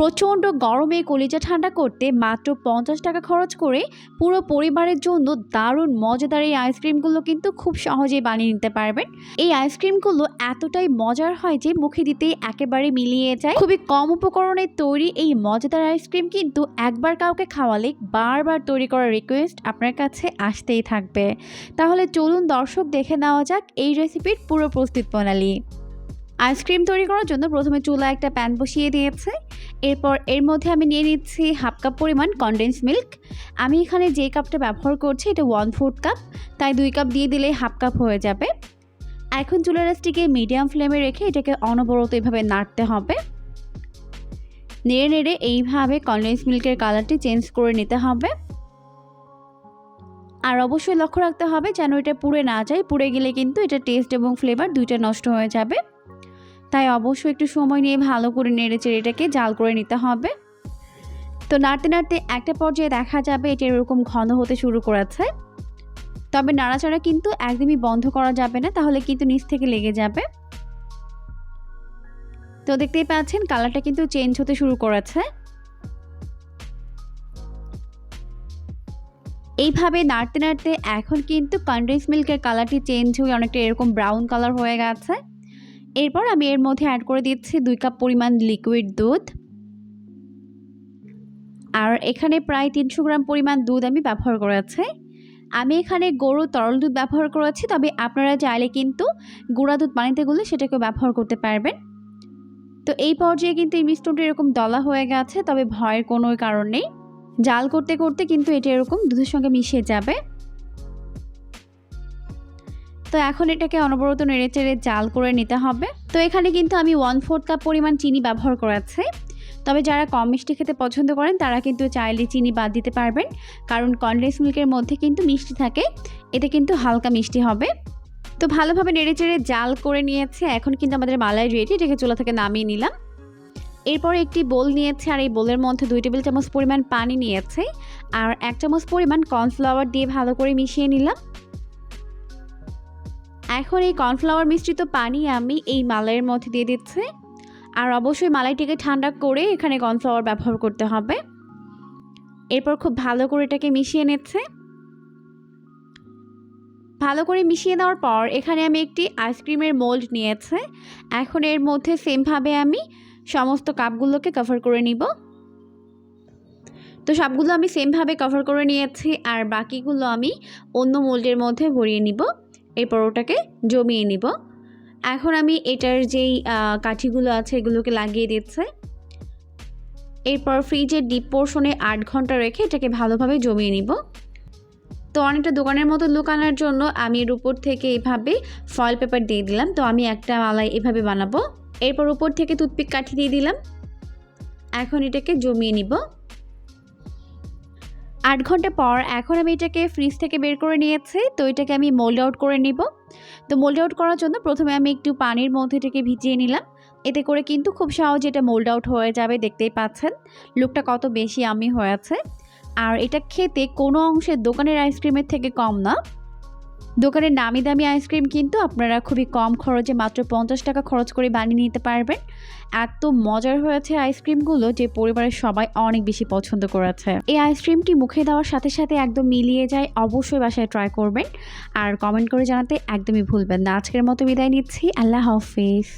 প্রচণ্ড গরমে কলিজা ঠান্ডা করতে মাত্র পঞ্চাশ টাকা খরচ করে পুরো পরিবারের জন্য দারুণ মজাদার এই আইসক্রিমগুলো কিন্তু খুব সহজেই বানিয়ে নিতে পারবেন। এই আইসক্রিমগুলো এতটাই মজার হয় যে মুখে দিতেই একেবারে মিলিয়ে যায়। খুবই কম উপকরণে তৈরি এই মজাদার আইসক্রিম কিন্তু একবার কাউকে খাওয়ালে বারবার তৈরি করার রিকোয়েস্ট আপনার কাছে আসতেই থাকবে। তাহলে চলুন দর্শক দেখে নেওয়া যাক এই রেসিপির পুরো প্রস্তুত প্রণালী। আইসক্রিম তৈরি করার জন্য প্রথমে চুলা একটা প্যান বসিয়ে দিয়েছে। এরপর এর মধ্যে আমি নিয়ে নিচ্ছি হাফ কাপ পরিমাণ কনডেন্স মিল্ক আমি এখানে যে কাপটা ব্যবহার করছি, এটা ওয়ান ফোর্থ কাপ তাই দুই কাপ দিয়ে দিলে হাফ কাপ হয়ে যাবে। এখন চুলার রাসটিকে মিডিয়াম ফ্লেমে রেখে এটাকে অনবরত এভাবে নাড়তে হবে। নেড়ে নেড়ে এইভাবে কনডেন্স মিল্কের কালারটি চেঞ্জ করে নিতে হবে। আর অবশ্যই লক্ষ্য রাখতে হবে যেন এটা পুড়ে না যায়। পুড়ে গেলে কিন্তু এটা টেস্ট এবং ফ্লেভার দুইটা নষ্ট হয়ে যাবে। তাই অবশ্যই একটু সময় নিয়ে ভালো করে নেড়ে চেড়ে এটাকে জাল করে নিতে হবে। তো নাড়তে নাড়তে একটা পর্যায়ে দেখা যাবে এটা এরকম ঘন হতে শুরু করেছে। তবে নাড়াচাড়া কিন্তু একদমই বন্ধ করা যাবে না, তাহলে কিন্তু নিচ থেকে লেগে যাবে। তো দেখতেই পাচ্ছেন কালারটা কিন্তু চেঞ্জ হতে শুরু করেছে। এইভাবে নাড়তে নাড়তে এখন কিন্তু কন্ডেন্স মিল্কের কালারটি চেঞ্জ হয়ে অনেকটা এরকম ব্রাউন কালার হয়ে গেছে। এরপর আমি এর মধ্যে অ্যাড করে দিচ্ছি দুই কাপ পরিমাণ লিকুইড দুধ। আর এখানে প্রায় তিনশো গ্রাম পরিমাণ দুধ আমি ব্যবহার করেছি আমি এখানে গরু তরল দুধ ব্যবহার করেছি, তবে আপনারা চাইলে কিন্তু গুঁড়া দুধ পানিতে গুলে সেটাকে ব্যবহার করতে পারবেন। তো এই পর্যায়ে কিন্তু এই মিশ্রণটা এরকম দলা হয়ে গেছে, তবে ভয়ের কোনো কারণ নেই। জাল করতে করতে কিন্তু এটা এরকম দুধের সঙ্গে মিশে যাবে। তো এখন এটাকে অনবরত নেড়ে চেড়ে জাল করে নিতে হবে। তো এখানে কিন্তু আমি ওয়ান ফোর্থ কাপ পরিমাণ চিনি ব্যবহার করেছি। তবে যারা কম মিষ্টি খেতে পছন্দ করেন, তারা কিন্তু চাইলে চিনি বাদ দিতে পারবেন। কারণ কনডেন্স মিল্কের মধ্যে কিন্তু মিষ্টি থাকে, এতে কিন্তু হালকা মিষ্টি হবে। তো ভালোভাবে নেড়ে চেড়ে জাল করে নিয়েছে। এখন কিন্তু আমাদের মালাই রেডি এটাকে চুলা থেকে নামিয়ে নিলাম। এরপর একটি বোল নিয়েছে, আর এই বোলের মধ্যে দুই টেবিল চামচ পরিমাণ পানি নিয়েছে। আর এক চামচ পরিমাণ কর্নফ্লাওয়ার দিয়ে ভালো করে মিশিয়ে নিলাম। এখন এই কর্নফ্লাওয়ার মিশ্রিত পানি আমি এই মালাইয়ের মধ্যে দিয়ে দিচ্ছি। আর অবশ্যই মালাইটিকে ঠান্ডা করে এখানে কর্নফ্লাওয়ার ব্যবহার করতে হবে। এরপর খুব ভালো করে এটাকে মিশিয়ে নিচ্ছে। ভালো করে মিশিয়ে দেওয়ার পর এখানে আমি একটি আইসক্রিমের মোল্ড নিয়েছে। এখন এর মধ্যে সেমভাবে আমি সমস্ত কাপগুলোকে কভার করে নিব। তো সবগুলো আমি সেমভাবে কভার করে নিয়েছি আর বাকিগুলো আমি অন্য মোল্ডের মধ্যে ভরিয়ে নিব। এরপর ওটাকে জমিয়ে নিব। এখন আমি এটার যেই কাঠিগুলো আছে এগুলোকে লাগিয়ে দিচ্ছে। এরপর ফ্রিজের ডিপ পোর্শনে আট ঘণ্টা রেখে এটাকে ভালোভাবে জমিয়ে নিব। তো অনেকটা দোকানের মতো লুক আনার জন্য আমি এর উপর থেকে এভাবে ফয়েল পেপার দিয়ে দিলাম। তো আমি একটা মালাই এভাবে বানাবো। এরপর উপর থেকে টুথপিক কাঠি দিয়ে দিলাম। এখন এটাকে জমিয়ে নিব। আট ঘণ্টা পর এখন আমি এটাকে ফ্রিজ থেকে বের করে নিয়েছি, তো এটাকে আমি মোল্ড আউট করে নিব। তো মোল্ড আউট করার জন্য প্রথমে আমি একটু পানির মধ্যে এটাকে ভিজিয়ে নিলাম। এতে করে কিন্তু খুব সহজে এটা মোল্ড আউট হয়ে যাবে, দেখতেই পাচ্ছেন। লুকটা কত বেশি আমি হয়েছে। আর এটা খেতে কোনো অংশে দোকানের আইসক্রিমের থেকে কম না। দোকানের নামি দামি আইসক্রিম কিন্তু আপনারা খুবই কম খরচে মাত্র পঞ্চাশ টাকা খরচ করে বানিয়ে নিতে পারবেন। এত মজার হয়েছে আইসক্রিমগুলো যে পরিবারের সবাই অনেক বেশি পছন্দ করেছে। এই আইসক্রিমটি মুখে দেওয়ার সাথে সাথে একদম মিলিয়ে যায়, অবশ্যই বাসায় ট্রাই করবেন। আর কমেন্ট করে জানাতে একদমই ভুলবেন না। আজকের মতো বিদায় নিচ্ছি। আল্লাহ হাফিজ।